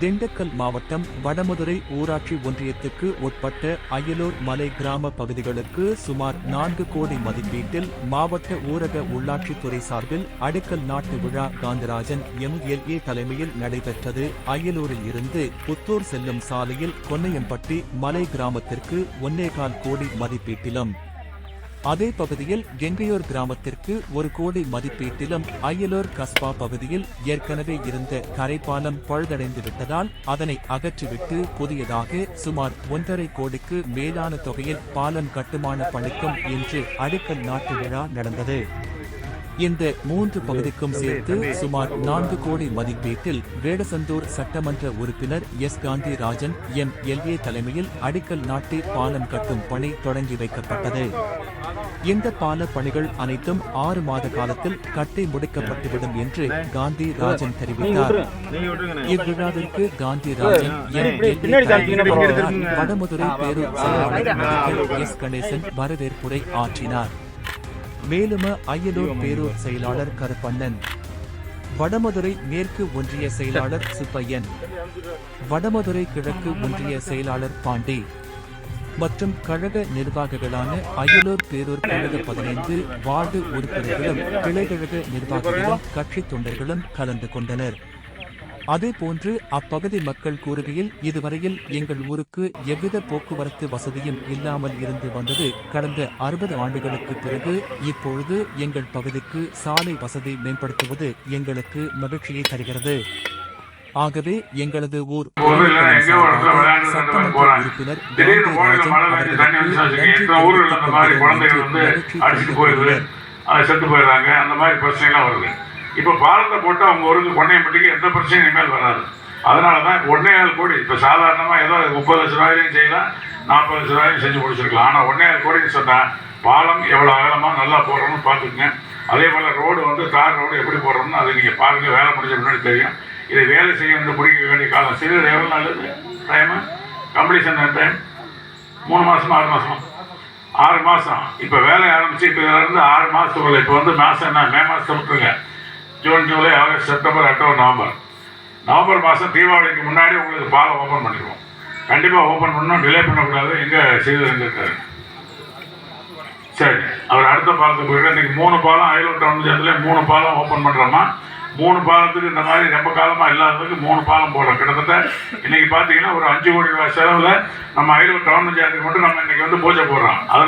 திண்டுக்கல் மாவட்டம் வடமதுரை ஊராட்சி ஒன்றியத்துக்கு உட்பட்ட அயலூர் மலை கிராம பகுதிகளுக்கு சுமார் நான்கு கோடி மதிப்பீட்டில் மாவட்ட ஊரக உள்ளாட்சித்துறை சார்பில் அடிக்கல் நாட்டு விழா காந்திராஜன் எம்எல்ஏ தலைமையில் நடைபெற்றது. அயலூரில் இருந்து புத்தூர் செல்லும் சாலையில் கொன்னையம்பட்டி மலை கிராமத்திற்கு ஒன்னேகால் கோடி மதிப்பீட்டிலும் அதே பகுதியில் கெங்கையோர் கிராமத்திற்கு ஒரு கோடி மதிப்பீட்டிலும் அயலூர் கஸ்பா பகுதியில் ஏற்கனவே இருந்த கரைப்பாலம் பழுதடைந்து விட்டதால் அதனை அகற்றிவிட்டு புதியதாக சுமார் ஒன்றரை கோடிக்கு மேலான தொகையில் பாலம் கட்டுமான பணிக்கும் இன்று அடிக்கல் நாட்டு விழா நடந்தது. இந்த மூன்று பகுதிக்கும் சேர்த்து சுமார் நான்கு கோடி மதிப்பீட்டில் வேடசந்தூர் சட்டமன்ற உறுப்பினர் S. Gandhi Rajan M LA தலைமையில் அடிக்கல் நாட்டி பாலம் கட்டும் பணி தொடங்கி வைக்கப்பட்டது. இந்த பால பணிகள் அனைத்தும் ஆறு மாத காலத்தில் கட்டி முடிக்கப்பட்டுவிடும் என்று காந்தி ராஜன் தெரிவித்தார். இவ்விழாவிற்கு காந்தி ராஜன் வடமதுரை பேரூர் செயலாளர் எஸ். கணேசன் வரவேற்புரை ஆற்றினார். மேலும அய்யலூர் பேரூர் செயலாளர் கருப்பண்ணன். வடமதுரை மேற்கு ஒன்றிய செயலாளர் சுப்பையன். வடமதுரை கிழக்கு ஒன்றிய செயலாளர் பாண்டி. மற்றும் கழக நிர்வாகிகளான அயலூர் பேரூர் கழக பதினைந்து வார்டு உறுப்பினர்களும் கிளைக்கழக நிர்வாகிகளும் கட்சி தொண்டர்களும் கலந்து கொண்டனர். அதேபோன்று அப்பகுதி மக்கள் கூறுகையில் இதுவரையில் எங்கள் ஊருக்கு எவ்வித போக்குவரத்து வசதியும் இல்லாமல் இருந்து வந்தது கடந்த அறுபது ஆண்டுகளுக்கு பிறகு இப்பொழுது எங்கள் பகுதிக்கு சாலை வசதி மேம்படுத்துவது எங்களுக்கு மகிழ்ச்சியை தருகிறது. ஆகவே எங்களது ஊர் சட்டமன்ற. உறுப்பினர் அவர்களுக்கு நன்றி தெரிவித்துக் செத்து போயிடுறாங்க. அந்த மாதிரி பிரச்சனைலாம் வருது. இப்போ பாலத்தை போட்டு அவங்க ஊருக்கு கொண்டையம்பட்டிக்கு எந்த பிரச்சனையும் இனிமேல் வராது. அதனால தான் ஒன்னே ஏழு கோடி இப்போ சாதாரணமாக ஏதோ முப்பது லட்ச ரூபாயிலையும் செய்யலாம் நாற்பது லட்ச ரூபாயிலையும் செஞ்சு முடிச்சிருக்கலாம். ஆனால் ஒன்னே ஏழு கோடின்னு சொன்னால் பாலம் எவ்வளோ அகலமாக நல்லா போடுறோம்னு பார்த்துக்குங்க. அதே போல் ரோடு வந்து தார் ரோடு எப்படி போடுறோம்னு அதை நீங்கள் பாருங்கள் வேலை முடிஞ்ச முன்னாடி தெரியும். இதை வேலை செய்ய வந்து பிடிக்க வேண்டிய காலம் சிறு எவ்வளோ நல்லது டைமு கம்ப்ளீஷன் டைம் மூணு மாதமா ஆறு மாதம் ஆறு மாதம் இப்போ வேலை ஆரம்பிச்சு இப்போ இருந்து ஆறு மாதத்துக்குள்ள இப்போ வந்து மாதம் என்ன? மே மாதத்தை விட்டுருங்க. June July August September October November. November மாதம் தீபாவளிக்கு முன்னாடி உங்களுக்கு பாலம் ஓப்பன் பண்ணிடுவோம். கண்டிப்பாக ஓப்பன் பண்ணணும் டிலே பண்ணக்கூடாது எங்கே செய்து இருந்திருக்காரு சரி அவர் அடுத்த பாலத்துக்கு போயிட்டு இன்னைக்கு மூணு பாலம் அயலூர் டவுன் சேர்த்துல மூணு பாலம் ஓப்பன் பண்ணுறோமா மூணு பாலத்துக்கு இந்த மாதிரி ரொம்ப காலமாக இல்லாததுக்கு மூணு பாலம் போடுறோம். கிட்டத்தட்ட இன்றைக்கி பார்த்தீங்கன்னா ஒரு அஞ்சு கோடி ரூபாய் செலவில் நம்ம அயலூர் டவுன் சேர்ந்து மட்டும் நம்ம இன்றைக்கி வந்து பூஜை போடுறோம். அதனால்